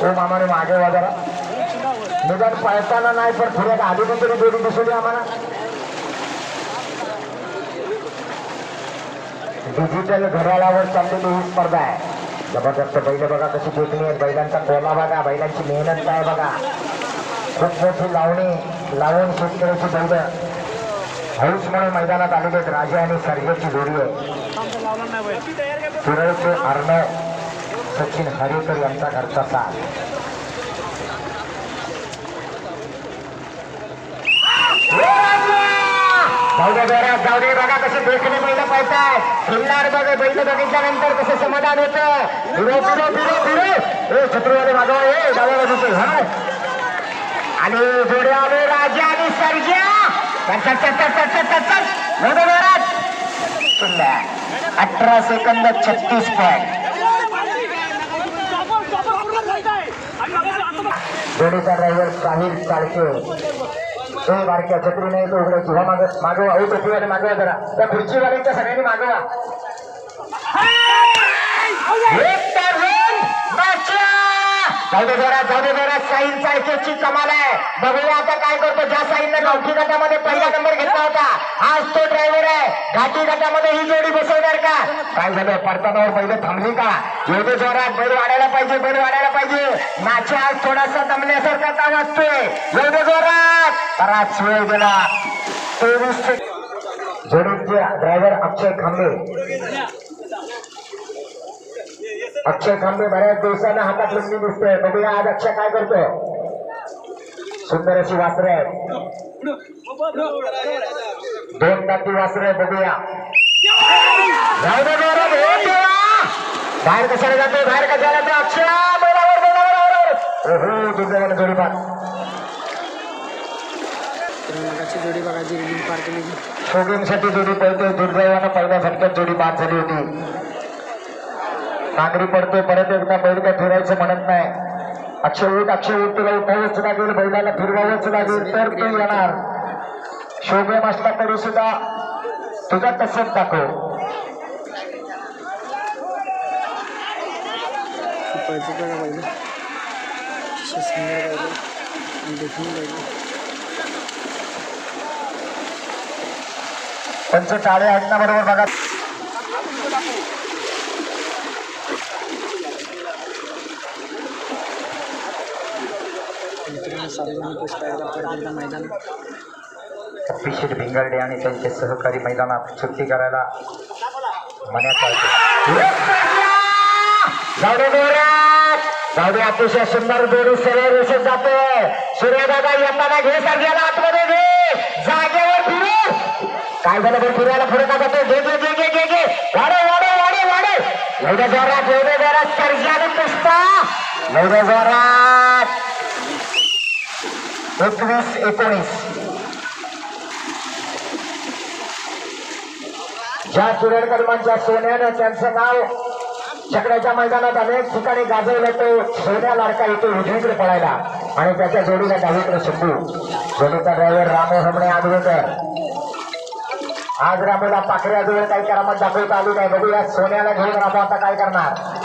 तो मामाने मागे वाजरा निदान पळताना नाही पण थोड्या आधी पण तरी जोडी दिसली आम्हाला. डिजिटल घड्याळावर चाललेली ही स्पर्धा आहे. जबरदस्त बैल बघा कशी जोखणी आहेत. बैलांचा कोला बघा बैलांची मेहनत काय बघा. खूप मोठी लावणी लावून शेतकऱ्याची बैल. हळूच म्हणून मैदानात आलेले आहेत. राजा आणि सर्जेची जोडी आहे. सुरळचे अर्णव सचिन हरेकर यांचा घरचा सा समाधान होत. आणि जोडे राजा आणि सर्जा. अठरा सेकंद छत्तीस पॉईंट जोडीचा ड्रायव्हर साहिल बारक्या छत्री नाही तो उघडायची हा माग मागवा. हो पृथ्वीवाले मागवा जरा. त्या खुर्चीवाल्यांच्या सगळ्यांनी मागवा. जाऊ दे जरा जाऊ दे जरा. साहिल कमाल आहे. बघूया आता काय करतो. ज्या साहिलने गावठी गटामध्ये पहिला नंबर घेतला होता. आज तो घाटी गटामध्ये ही जोडी बसवणार का? काय झालं? परतानावर पहिले थांबली का? एवढे जोरात बैल वाढायला पाहिजे बैल वाढायला पाहिजे. नाच्या आज थोडासा दमण्यासारखा का वाटतोय एवढे जोरात. बराच वेळ गेला. तेवीस जोडीचे ड्रायव्हर अक्षय खांबे. अक्षय खांबे बऱ्याच दिवसानं हातात लंबी दिसतोय बघूया आज अक्षय काय करतोय सुंदर अशी वासरे. आहेत दोन दाती वासरे बघूया. हे! बाहेर कशाला जातोय? बाहेर कशाला जातो अक्षय बैलावर बैलावर ओहो दुर्दैवाने जोडी मगाची जोडी बघायची रिलीज पार केली. शोगिंगसाठी जोडी पळतोय. दुर्दैवानं पहिल्या झटक्यात जोडी बाद झाली होती. नागरी पडतोय परत एकदा बैल काय फिरायचं म्हणत नाही. अक्षय उठ अक्षय उठ तुला उठावंच लागेल बैलाला फिरवावंच लागेल तर ते येणार. शोभेम असला तरी सुद्धा तुझा कसं दाखव. पळतो बघा पाहिजे सुंदर पाहिजे देखील पाहिजे पंच टाळे आणण्या बघा. मित्रांनो साधून पुष्पायला परत एकदा मैदान. अभिषेक भिंगारडे आणि त्यांचे सहकारी मैदानात सुट्टी करायला मण्यात जाऊ अतिशय सुंदर जोडी सरळ रेषेत जातोय सूर्यदादा यंदाना घे सांगायला आतमध्ये घे. जागेवर फिरू. काय झालं बरं? फिरायला पुढे का जातो घे घे घे घे घे घे. वाढे वाढे वाढे वाढे एवढ्या जोरात एवढ्या जोरात. सर्जाने पुष्पा. एवढ्या जोरात. एकवीस एकोणीस ज्या सुरेडकर्मांच्या सोन्यानं त्यांचं नाव चकड्याच्या मैदानात अनेक ठिकाणी गाजवलं तो सोन्या लाडका येतो उजवीकडे पळायला. आणि त्याच्या जोडीला डावीकडे शंभू. जोडीचा ड्रायव्हर रामो हमणे आदवेकर आज रामोला पाखऱ्या जवळ काही करामत दाखवता आली नाही. बघूया सोन्याला घेऊन रामो आता काय करणार?